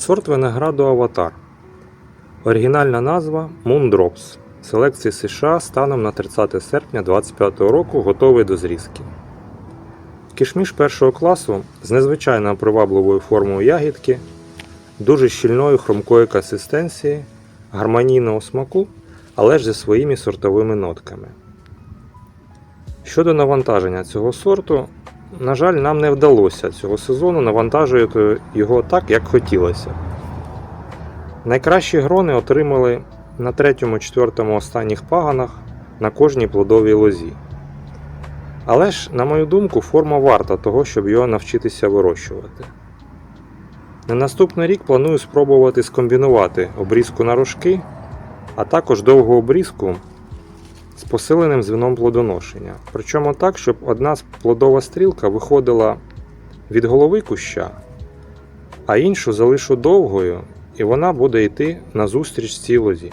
Сорт винограду Аватар. Оригінальна назва Moondrops. Селекції США станом на 30 серпня 2025 року готовий до зрізки. Кішміш першого класу з незвичайно привабливою формою ягідки, дуже щільною хрумкої консистенції, гармонійного смаку, але ж зі своїми сортовими нотками. Щодо навантаження цього сорту, на жаль, нам не вдалося цього сезону навантажувати його так, як хотілося. Найкращі грони отримали на третьому-четвертому останніх паганах на кожній плодовій лозі. Але ж, на мою думку, форма варта того, щоб його навчитися вирощувати. На наступний рік планую спробувати скомбінувати обрізку на рожки, а також довгу обрізку з посиленим звіном плодоношення. Причому так, щоб одна плодова стрілка виходила від голови куща, а іншу залишу довгою, і вона буде йти назустріч цій лозі.